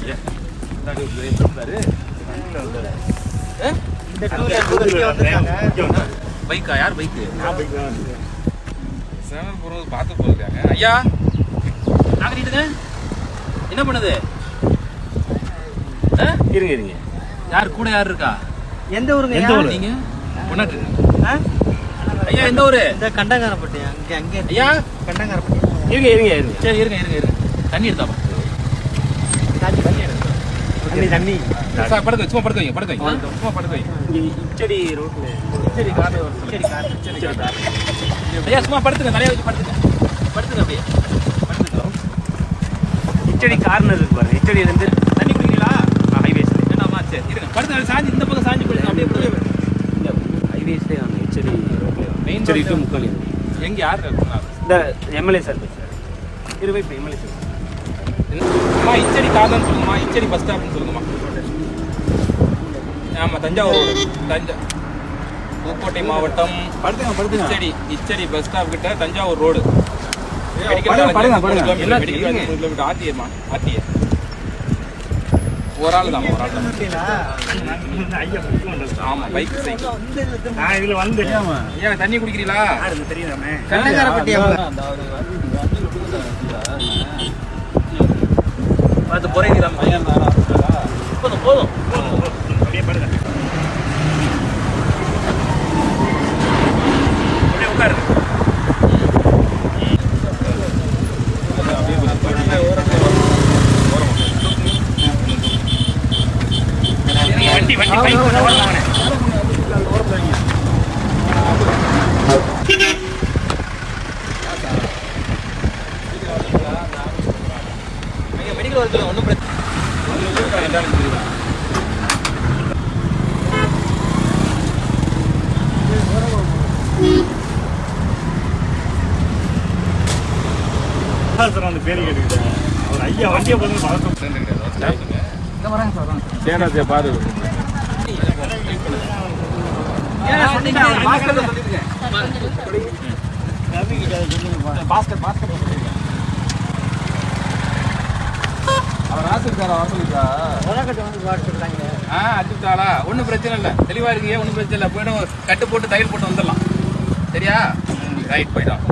ஐயா முன்னாடி ஒரு பைக்கா யார் பைக்கு சேனல் பார்த்து போயிருக்காங்க ஐயா நாகரீட்டுங்க என்ன பண்ணுது இருங்க இருங்க யார் கூட யார் இருக்கா எந்த ஊருங்க எந்த ஊர் நீங்க பொன்னாட்டு ஐயா எந்த ஊரு இந்த கண்டங்காரப்பட்டி அங்கே அங்கே ஐயா கண்டங்காரப்பட்டி இருங்க இருங்க இருங்க சரி இருங்க இருங்க இருங்க தண்ணி எடுத்தாப்பா தண்ணி தண்ணி சார் படுக்க சும்மா படுக்க வைங்க படுக்க வைங்க. சும்மா படுக்க வைங்க. இச்சடி ரோட்ல. சரி கார்ல சரி கார் சரி கார் ஐயா சும்மா படுத்துங்க தலைய வச்சு படுத்துங்க. படுத்துங்க அப்படியே. படுத்துங்க. இச்சடி கார்னர் இருக்கு பாருங்க. இச்சடி இருந்து தண்ணி குடிக்கிறீங்களா? ஹைவேஸ்ல வேண்டாமா சரி இருங்க படுத்துங்க சாஞ்சி இந்த பக்கம் சாஞ்சி படுங்க அப்படியே படுங்க இந்த ஹைவேஸ்ல அந்த இச்சடி Main இச்சடி டு முக்காலி எங்க? யார் இந்த எம்எல்ஏ சார் இருபது இப்போ எம்எல்ஏ சர்வீஸ் அம்மா இச்சடி காதல்னு சொல்லுங்கம்மா. இச்சடி பஸ் ஸ்டாப்னு சொல்லுங்கம்மா. ஆமா தஞ்சாவூர் ரோடு தஞ்சா புதுக்கோட்டை மாவட்டம். படுத்துங்க படுத்துங்க. இச்சடி இச்சடி பஸ் ஸ்டாப் கிட்ட தஞ்சாவூர் ரோடு கிலோமீட்டர் ஆர்டிஏமா ஆர்டிஏ ஒரு ஆள் தான் ஒரு ஆள் தான். ஆமா பைக் சைக்கிள் நான் இதுல வந்து. ஐயா தண்ணி குடிக்கிறீங்களா? தெரியுதாமே? கண்டங்காரப்பட்டி பார்த்து குறைக்கிறா பையன் போதும் போதும். அப்படியே படுங்க. அப்படியே உட்காருங்க வண்டி வண்டி பைக். ஓரம் வாங்கினேன் ஒர்க்கில் ஒன்றும் பிரச்சனை சார் அந்த பேரு கேட்டுக்கிட்டேன். அவர் ஐயா வண்டியை பார்த்து பழக்கம் சேனத்தை பாரு பாஸ்கர் பாஸ்கர் ராசிருக்காரா வாசலிக்கா உலகத்தை வந்து பாடுறாங்க ஆ அடிச்சுட்டாளா ஒன்றும் பிரச்சனை இல்லை. தெளிவா இருக்கீங்க ஒன்றும் பிரச்சனை இல்லை. போயிடும் கட்டு போட்டு தையல் போட்டு வந்துடலாம். சரியா? ரைட் போயிடும்